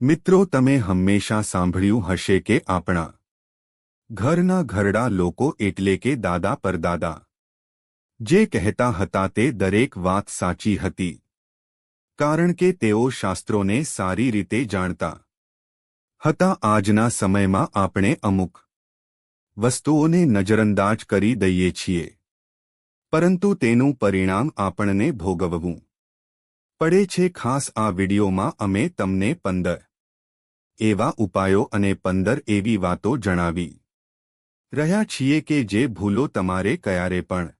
મિત્રો, તમે હંમેશા સાંભળ્યું હશે કે આપણા ઘરના ઘરડા લોકો એટલે કે દાદા પરદાદા જે કહેતા હતા તે દરેક વાત સાચી હતી. કારણ કે તેઓ શાસ્ત્રોને સારી રીતે જાણતા હતા. આજના સમયમાં આપણે અમુક વસ્તુઓને નજરઅંદાજ કરી દઈએ છીએ. પરંતુ તેનું પરિણામ આપણને ભોગવવું પડે છે. ખાસ આ વિડિયોમાં અમે તમને પંદર એવા ઉપાયો અને પંદર એવી વાતો જણાવી. રહ્યા છીએ કે જે ભૂલો તમારે ક્યારે પણ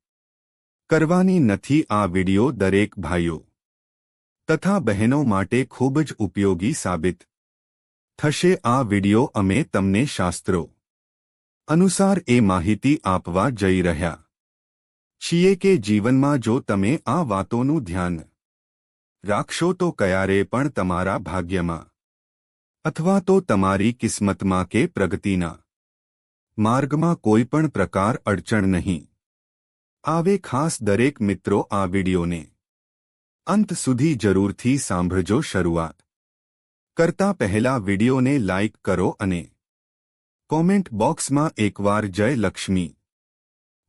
કરવાની નથી આ વિડિયો દરેક ભાઈઓ તથા બહેનો માટે ખૂબ જ ઉપયોગી સાબિત થશે આ વિડિયો અમે તમને શાસ્ત્રો અનુસાર એ માહિતી આપવા જઈ રહ્યા છીએ કે જીવનમાં જો તમે આ વાતોનું ધ્યાન રાખશો તો ક્યારે પણ તમારા ભાગ્યમાં અથવા તો તમારી કિસ્મતમાં કે પ્રગતિના માર્ગમાં કોઈ પણ પ્રકાર અડચણ નહીં આવે ખાસ દરેક મિત્રો આ વિડિયોને અંત સુધી જરૂરથી સાંભળજો શરૂઆત કરતા પહેલા વિડિયોને લાઇક કરો અને કોમેન્ટ બોક્સમાં એકવાર જય લક્ષ્મી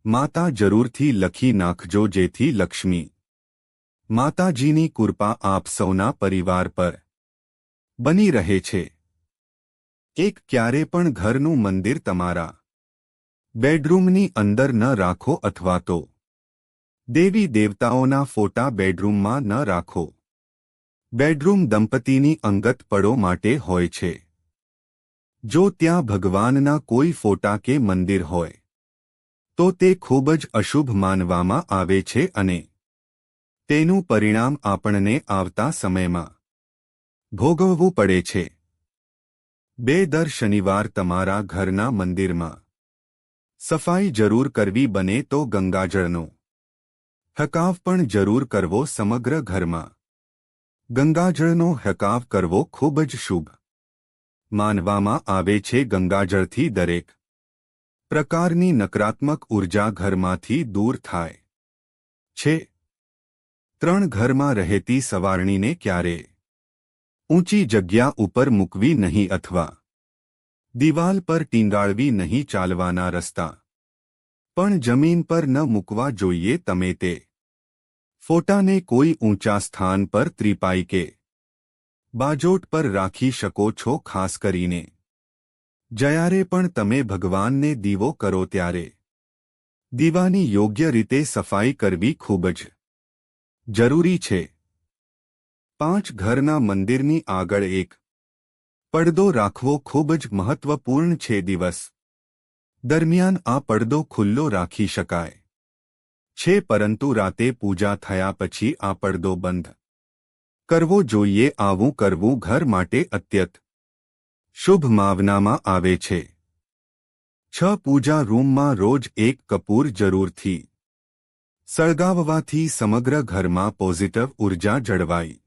માતા જરૂરથી લખી નાખજો જેથી લક્ષ્મી માતાજીની કૃપા આપ સૌના પરિવાર પર બની રહે છે. એક ક્યારે પણ ઘરનું મંદિર તમારા બેડરૂમની અંદર ન રાખો અથવા તો દેવી દેવતાઓના ફોટા બેડરૂમમાં ન રાખો. બેડરૂમ દંપતીની અંગત પડો માટે હોય છે. જો ત્યાં ભગવાનના કોઈ ફોટા કે મંદિર હોય, તો તે ખૂબ જ અશુભ માનવામાં આવે છે અને તેનું પરિણામ આપણને આવતા સમયમાં ભોગવવું પડે છે. બે દર શનિવાર તમારા ઘરના મંદિરમાં સફાઈ જરૂર કરવી બને તો ગંગાજળનો હકાવ પણ જરૂર કરવો સમગ્ર ઘરમાં. ગંગાજળનો હકાવ કરવો ખૂબ જ શુભ માનવામાં આવે છે ગંગાજળથી દરેક પ્રકારની નકારાત્મક ઊર્જા ઘરમાંથી દૂર થાય છે. ત્રણ ઘરમાં રહેતી સવારણીને ક્યારે ઊંચી જગ્યા ઉપર મૂકવી નહીં અથવા દિવાલ પર ટીંગાળવી નહીં ચાલવાના રસ્તા પણ જમીન પર ન મૂકવા જોઈએ તમે તે ફોટાને કોઈ ઊંચા સ્થાન પર ત્રિપાઈ કે બાજોટ પર રાખી શકો છો ખાસ કરીને જયારે પણ તમે ભગવાનને દીવો કરો ત્યારે દીવાની યોગ્ય રીતે સફાઈ કરવી ખૂબ જ જરૂરી છે પાંચ ઘરના મંદિરની આગળ એક. પડદો રાખવો ખૂબ જ મહત્વપૂર્ણ છે દિવસ. દરમિયાન આ પડદો ખુલ્લો રાખી શકાય. છે પરંતુ રાતે પૂજા થયા પછી આ પડદો બંધ. કરવો જોઈએ આવું કરવું ઘર માટે અત્યત. શુભ માવનામાં આવે છે. છ પૂજા રૂમમાં રોજ એક કપૂર જરૂરથી. સળગાવવાથી સમગ્ર ઘરમાં પોઝિટિવ ઊર્જા જળવાઈ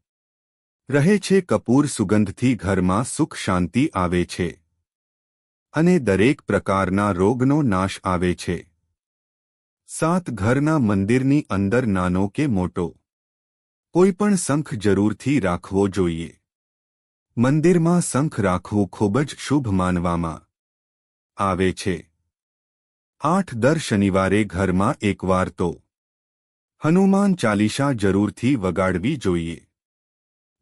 રહે છે કપૂર સુગંધથી ઘરમાં સુખ શાંતિ આવે છે. અને દરેક પ્રકારના રોગનો નાશ આવે છે. સાત ઘરના મંદિરની અંદર નાનો કે મોટો. કોઈ પણ શંખ જરૂરથી રાખવો જોઈએ. મંદિરમાં શંખ રાખવું ખૂબ જ શુભ માનવામાં આવે છે. આઠ દર શનિવારે ઘરમાં એકવાર તો હનુમાન ચાલીસા જરૂરથી વગાડવી જોઈએ.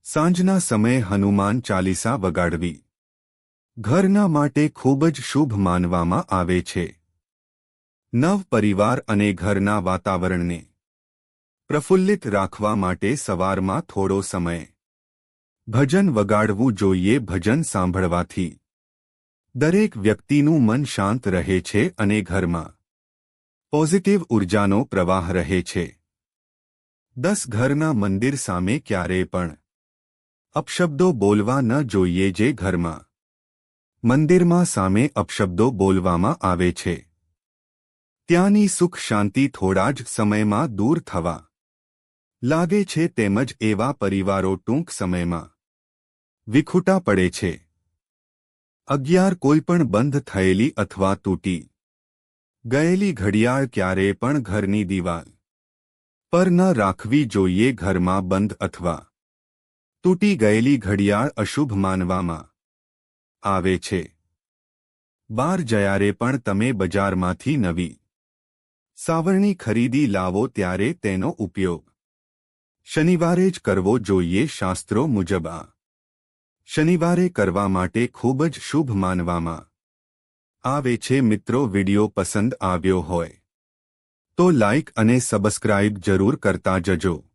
સાંજના સમયે હનુમાન ચાલીસા વગાડવી. ઘરના માટે ખૂબ જ શુભ માનવામાં આવે છે. નવ પરિવાર અને ઘરના વાતાવરણને પ્રફુલ્લિત રાખવા માટે સવારમાં થોડો સમય. ભજન વગાડવું જોઈએ ભજન સાંભળવાથી. દરેક વ્યક્તિનું મન શાંત રહે છે અને ઘરમાં પોઝિટિવ ઉર્જાનો પ્રવાહ રહે છે. દસ ઘરના મંદિર સામે ક્યારેય પણ અપશબ્દો બોલવા ન જોઈએ જે ઘરમાં. મંદિરમાં સામે અપશબ્દો બોલવામાં આવે છે. ત્યાંની સુખ શાંતિ થોડા જ સમયમાં દૂર થવા. લાગે છે તેમજ એવા પરિવારો ટૂંક સમયમાં. વિખૂટા પડે છે. અગિયાર કોઈપણ બંધ થયેલી અથવા તૂટી. ગયેલી ઘડિયાળ ક્યારેય પણ ઘરની દિવાલ. પર ન રાખવી જોઈએ ઘરમાં બંધ અથવા તૂટી ગયેલી ઘડિયાળ અશુભ માનવામાં આવે છે. બાર જયારે પણ તમે બજારમાંથી નવી સાવરણી ખરીદી લાવો ત્યારે તેનો ઉપયોગ શનિવારે જ કરવો જોઈએ શાસ્ત્રો મુજબ આ શનિવારે કરવા માટે ખૂબ જ શુભ માનવામાં આવે છે. મિત્રો, વિડિયો પસંદ આવ્યો હોય તો લાઇક અને સબસ્ક્રાઇબ જરૂર કરતા જજો.